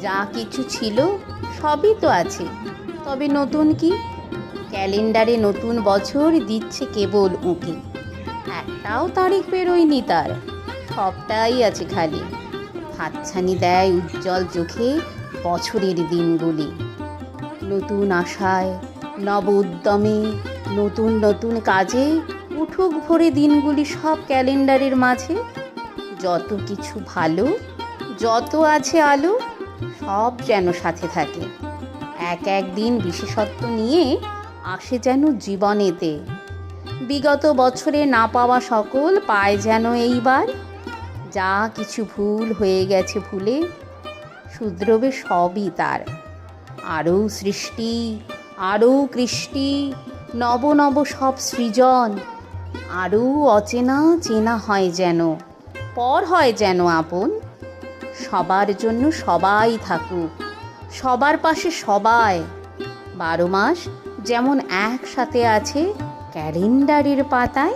যা কিছু ছিল সবই তো আছে। তবে নতুন কি? ক্যালেন্ডারে নতুন বছর দিচ্ছে কেবল উঁকি। একটাও তারিখ বেরোয়নি তার। সবটাই আছে খালি। হাতছানি দেয় উজ্জ্বল চোখে বছরের দিনগুলি। নতুন আশায়, নব উদ্যমে, নতুন নতুন কাজে উঠুক ভরে দিনগুলি সব ক্যালেন্ডারের মাঝে। যত কিছু ভালো, যত আছে আলো সব যেন সাথে থাকে। এক এক দিন বিশেষত্ব নিয়ে আসে যেন জীবনেতে। বিগত বছরে না পাওয়া সকল পায় যেন এইবার। যা কিছু ভুল হয়ে গেছে ভুলে শুদ্রবে সবই তার। আরও সৃষ্টি, আরও কৃষ্টি, নব নব সব সৃজন, আরও অচেনা চেনা হয় যেন, পর হয় যেন আপন। সবার জন্য সবাই থাকুক। সবার পাশে সবাই। বারো মাস যেমন একসাথে আছে ক্যালেন্ডারের পাতায়